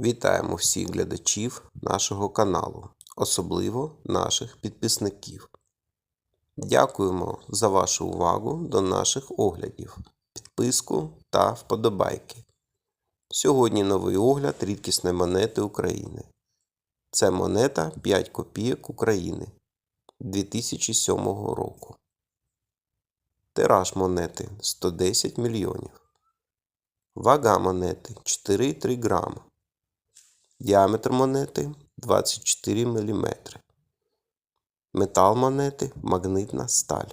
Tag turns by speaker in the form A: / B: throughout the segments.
A: Вітаємо всіх глядачів нашого каналу, особливо наших підписників. Дякуємо за вашу увагу до наших оглядів, підписку та вподобайки. Сьогодні новий огляд рідкісної монети України. Це монета 5 копійок України 2007 року. Тираж монети 110 мільйонів. Вага монети 4,3 грама. Діаметр монети 24 мм. Метал монети магнитна сталь.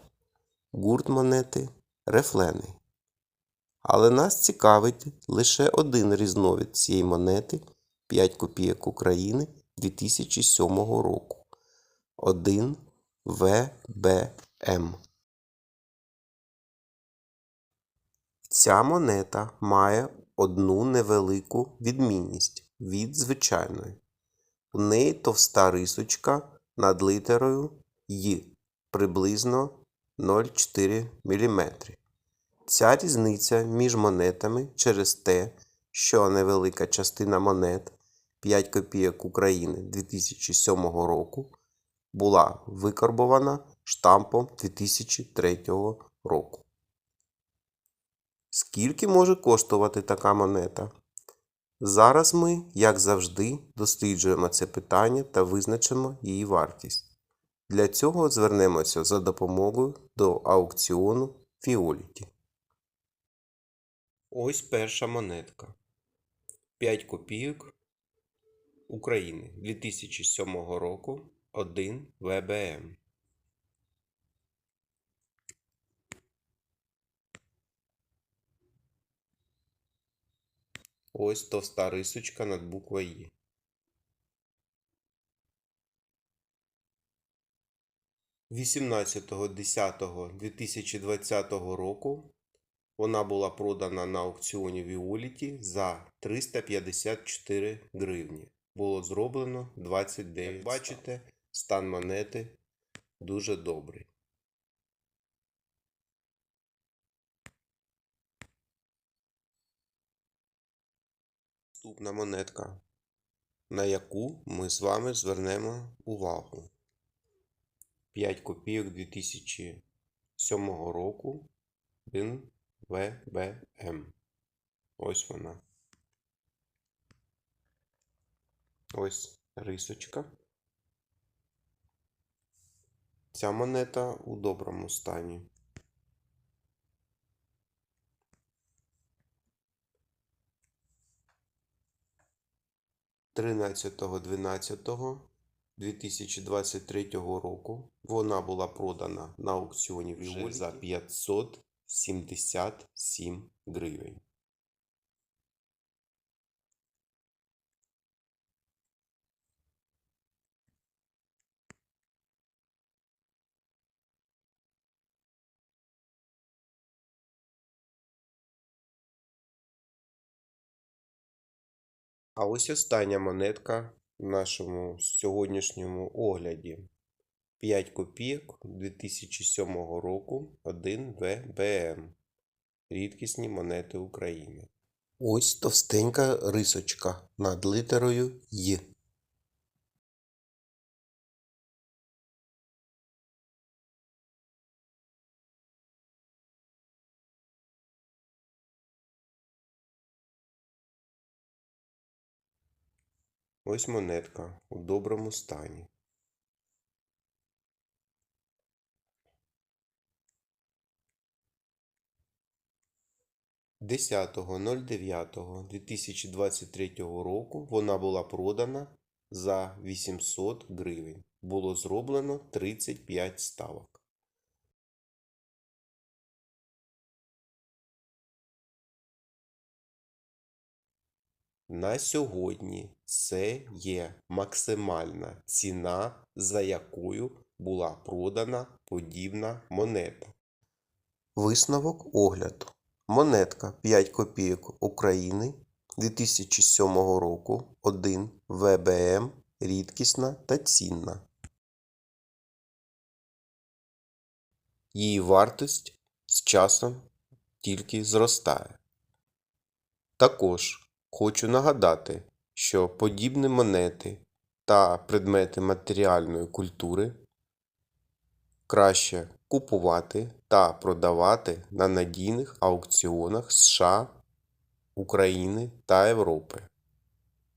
A: Гурт монети рефлений. Але нас цікавить лише один різновид цієї монети 5 копійок України 2007 року. 1 ВБМ. Ця монета має одну невелику відмінність від звичайної. У неї товста рисочка над літерою Й приблизно 0,4 мм. Ця різниця між монетами через те, що невелика частина монет 5 копійок України 2007 року була викарбована штампом 2003 року. Скільки може коштувати така монета? Зараз ми, як завжди, досліджуємо це питання та визначимо її вартість. Для цього звернемося за допомогою до аукціону Фіоліті. Ось перша монетка. 5 копійок України 2007 року 1 ВБМ. Ось товста рисочка над буквою «Є». Вісімнадцятого 2020 року вона була продана на аукціоні Віоліті за 354 гривні. Було зроблено 29. Як бачите, стан монети дуже добрий. Наступна монетка, на яку ми з вами звернемо увагу. 5 копійок 2007 року 1 ВБМ. Ось вона. Ось рисочка. Ця монета у доброму стані. Тринадцятого дванадцятого 2023 року вона була продана на аукціоні вже за 577 гривень. А ось остання монетка в нашому сьогоднішньому огляді. 5 копійок 2007 року 1 ВБМ. Рідкісні монети України. Ось товстенька рисочка над літерою Й. Ось монетка у доброму стані. Десятого 2023 року вона була продана за 800 гривень. Було зроблено 35 ставок. На сьогодні це є максимальна ціна, за якою була продана подібна монета. Висновок огляду. Монетка 5 копійок України 2007 року 1 ВБМ рідкісна та цінна. Її вартість з часом тільки зростає. Також хочу нагадати, що подібні монети та предмети матеріальної культури краще купувати та продавати на надійних аукціонах США, України та Європи.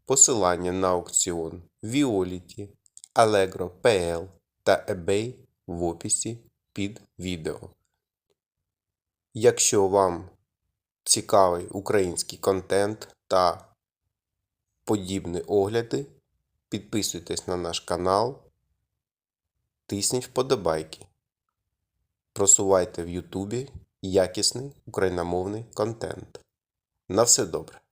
A: Посилання на аукціон Violet, Allegro.pl та eBay в описі під відео. Якщо вам цікавий український контент та подібні огляди, підписуйтесь на наш канал, тисніть вподобайки. Просувайте в Ютубі якісний україномовний контент. На все добре!